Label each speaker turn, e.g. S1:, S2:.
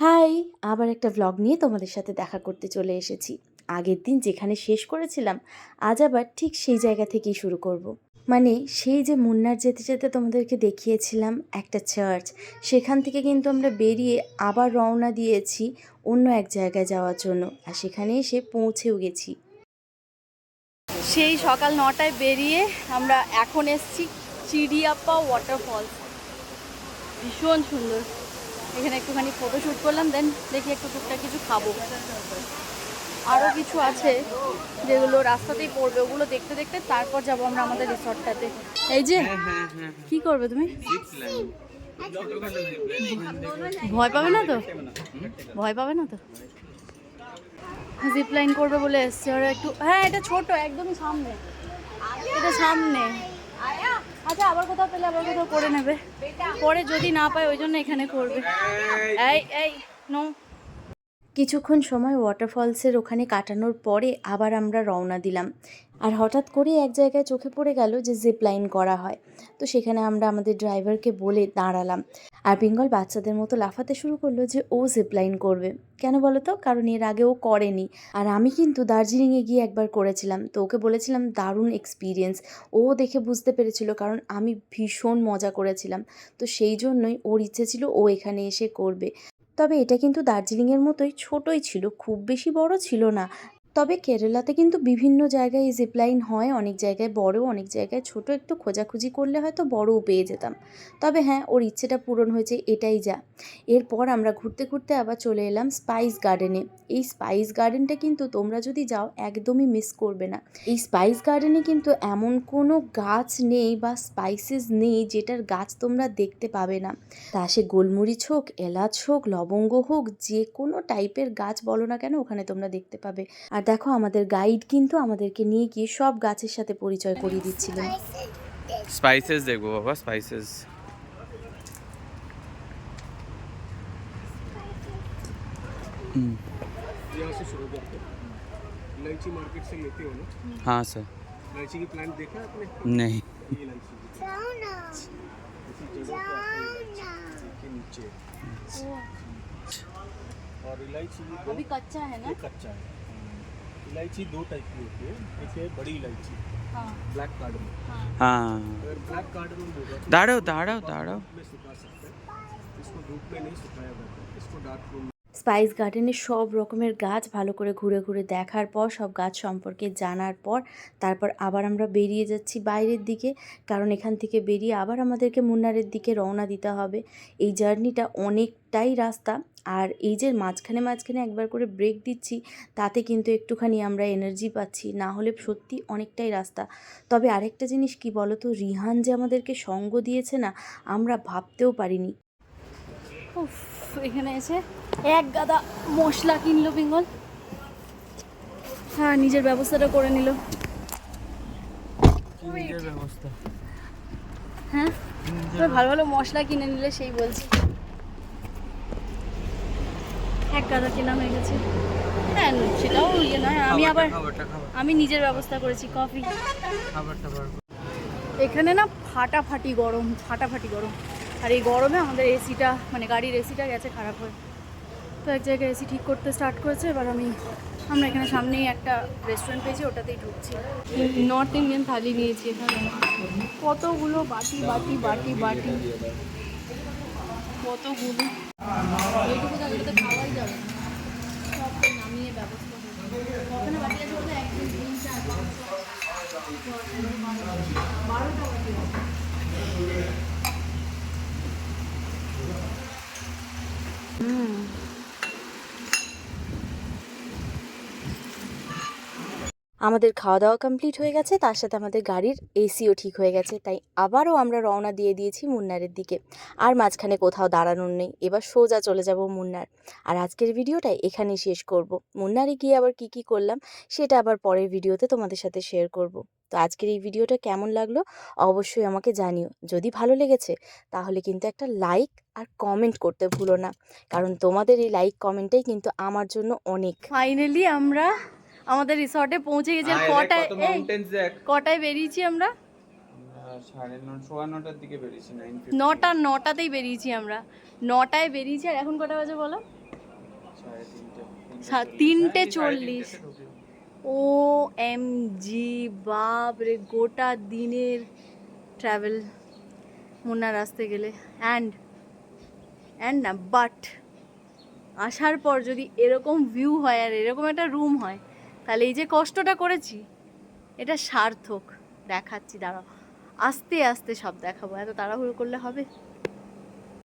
S1: High, আবার একটা vlog নিয়ে তোমাদের সাথে দেখা করতে চলে এসেছি। আগের দিন যেখানে শেষ করেছিলাম, আজ আবার ঠিক সেই জায়গা থেকেই শুরু করব। মানে সেই যে মুন্নার যেতে যেতে তোমাদেরকে দেখিয়েছিলাম একটা চার্চ সেখান থেকে কিন্তু আমরা বেরিয়ে আবার রওনা দিয়েছি অন্য এক জায়গায় যাওয়ার জন্য, আর সেখানে এসে পৌঁছেও গেছি।
S2: সেই সকাল নটায় বেরিয়ে আমরা এখন এসছি চিড়িয়াপ্পা ওয়াটারফল ভীষণ সুন্দর। এখানে একটুখানি ফটো শ্যুট করলাম দেন দেখি একটু টুকটাক কিছু খাব। আরও কিছু আছে যেগুলো রাস্তাতেই পড়বে ওগুলো দেখতে দেখতে তারপর যাব আমরা আমাদের রিসর্টটাতে। এই যে কি করবে তুমি? ভয় পাবে না তো? ভয় পাবে না তো? জিপ লাইন করবে বলে এসছে ওরা একটু হ্যাঁ এটা ছোট একদমই সামনে। এটা সামনে। আচ্ছা আবার কোথাও পেলে আবার কোথাও করে নেবে। পরে যদি না পায়, ওই জন্য এখানে করবে। এই এই, নো।
S1: কিছুক্ষণ সময় ওয়াটারফলসের ওখানে কাটানোর পরে আবার আমরা রওনা দিলাম। আর হঠাৎ করে এক জায়গায় চোখে পড়ে গেল যে জিপ লাইন করা হয়। তো সেখানে আমরা আমাদের ড্রাইভারকে বলে দাঁড়ালাম। আর বেঙ্গল বাচ্চাদের মতো লাফাতে শুরু করল যে ও জিপ লাইন করবে। কেন বলো তো? কারণ এর আগে ও করেনি। আর আমি কিন্তু দার্জিলিংয়ে গিয়ে একবার করেছিলাম। তো ওকে বলেছিলাম, দারুণ এক্সপিরিয়েন্স ও দেখে বুঝতে পেরেছিল কারণ আমি ভীষণ মজা করেছিলাম। তো সেই জন্যই ওর ইচ্ছে ছিল ও এখানে এসে করবে। তবে এটা কিন্তু দার্জিলিংয়ের মতোই ছোটোই ছিল খুব বেশি বড় ছিল না। তবে কেরালাতে কিন্তু বিভিন্ন জায়গায় এই জিপলাইন হয়, অনেক জায়গায় বড়, অনেক জায়গায় ছোট, একটু খোঁজাখুঁজি করলে হয়তো বড়ও পেয়ে যেতাম। তবে হ্যাঁ ওর ইচ্ছেটা পূরণ হয়েছে, এটাই যা। এরপর আমরা ঘুরতে ঘুরতে আবার চলে এলাম স্পাইস গার্ডেনে এই স্পাইস গার্ডেনটা কিন্তু তোমরা যদি যাও, একদমই মিস করবে না। এই স্পাইস গার্ডেনে কিন্তু এমন কোনো গাছ নেই বা স্পাইসেস নেই যেটার গাছ তোমরা দেখতে পাবে না। তা সে গোলমরিচ হোক, এলাচ হোক, লবঙ্গ হোক, যে কোনো টাইপের গাছ বলো না কেন, ওখানে তোমরা দেখতে পাবে। আর দেখো আমাদের গাইড কিন্তু আমাদেরকে নিয়ে গিয়ে সব গাছের সাথে পরিচয় করিয়ে দিচ্ছিলেন
S3: স্পাইসেস দেখবো বাবা স্পাইসেস
S4: यहाँ से शुरू करते हैं इलायची मार्केट से लेते हो ना
S3: हाँ सर
S4: इलायची की प्लांट देखा है आपने
S3: नहीं
S4: ये इलायची की इसी जगह पे आपको इलायची के नीचे और इलायची दो
S2: अभी कच्चा है ना
S4: ये कच्चा है इलायची दो टाइप की होती है। एक है बड़ी इलायची
S2: हाँ।
S4: ब्लैक कार्डमम
S3: हाँ।
S4: अगर ब्लैक कार्डमम होगा तो
S3: दाड़ो दाड़ो दाड़ो
S4: में सुखा सकते हैं। इसको धूप में नहीं सुखाया जाता। इसको डार्क रूम
S1: স্পাইস গার্ডেনে সব রকমের গাছ ভালো করে ঘুরে ঘুরে দেখার পর, সব গাছ সম্পর্কে জানার পর, তারপর আবার আমরা বেরিয়ে যাচ্ছি বাইরের দিকে। কারণ এখান থেকে বেরিয়ে আবার আমাদেরকে মুন্নারের দিকে রওনা দিতে হবে। এই জার্নিটা অনেকটাই রাস্তা। আর এই যে মাঝখানে মাঝখানে একবার করে ব্রেক দিচ্ছি, তাতে কিন্তু একটুখানি আমরা এনার্জি পাচ্ছি। না হলে সত্যি অনেকটাই রাস্তা। তবে আরেকটা জিনিস কি বলো তো রিহান যে আমাদেরকে সঙ্গ দিয়েছে না, আমরা ভাবতেও পারিনি।
S2: উফ এখানে এসে এক গাদা মশলা কিনলো বেঙ্গল। হ্যাঁ নিজের ব্যবস্থাটা করে নিল। হ্যাঁ? ভালো ভালো মশলা কিনে নিলে সেই বলছি। এক গাদা কেনা হয়ে গেছে। হ্যাঁ সেটাও ইয়ে নয় আমি আবার আমি নিজের ব্যবস্থা করেছি কফি। এখানে না ফাটাফাটি গরম ফাটাফাটি গরম। আর এই গরমে আমাদের এসিটা মানে গাড়ির এসিটা গেছে খারাপ হয়ে। তো এক জায়গায় এসি ঠিক করতে স্টার্ট করেছে এবার আমি আমরা এখানে সামনেই একটা রেস্টুরেন্ট পেয়েছি ওটাতেই ঢুকছি। নর্থ ইন্ডিয়ান থালি নিয়েছি এখানে। কতগুলো বাটি বাটি বাটি বাটি। কতগুলো? এইটুকু জায়গাটাতে খাওয়াই যাবে। সব নামিয়ে ব্যবস্থা করবে ওখানে বাটি আছে বলতে? এক দুই তিন চার বারোটা বাটি আছে
S1: আমাদের খাওয়া দাওয়া কমপ্লিট হয়ে গেছে, তার সাথে আমাদের গাড়ির এসিও ঠিক হয়ে গেছে, তাই আবারও আমরা রওনা দিয়ে দিয়েছি মুন্নারের দিকে। আর মাঝখানে কোথাও দাঁড়ানোর নেই, এবার সোজা চলে যাব মুন্নার। আর আজকের ভিডিওটা এখানেই শেষ করব। মুন্নারে গিয়ে আবার কি কি করলাম, সেটা আবার পরের ভিডিওতে তোমাদের সাথে শেয়ার করব। তো আজকের এই ভিডিওটা কেমন লাগল, অবশ্যই আমাকে জানিও। যদি ভালো লেগেছে, তাহলে কিন্তু একটা লাইক আর কমেন্ট করতে ভুলো না। কারণ তোমাদের এই লাইক কমেন্টটাই কিন্তু আমার জন্য অনেক।
S2: ফাইনালি আমরা আমাদের রিসর্টে পৌঁছে গেছি আর কটায় কটায় বেরিয়েছি আমরা? নটা নটাতেই বেরিয়েছি আমরা। নটায় বেরিয়েছি আর এখন কটা বাজে বলো?
S3: তিনটে
S2: চল্লিশ। ও এম জি বাপ রে গোটা দিনের ট্রাভেল মুন্নার আসতে গেলে। অ্যান্ড অ্যান্ড না বাট আসার পর যদি এরকম ভিউ হয় আর এরকম একটা রুম হয় তাহলে এই যে কষ্টটা করেছি, এটা সার্থক। দেখাচ্ছি, দাঁড়াও। আস্তে আস্তে সব দেখাবো। এত তাড়াহুড়ো করলে হবে?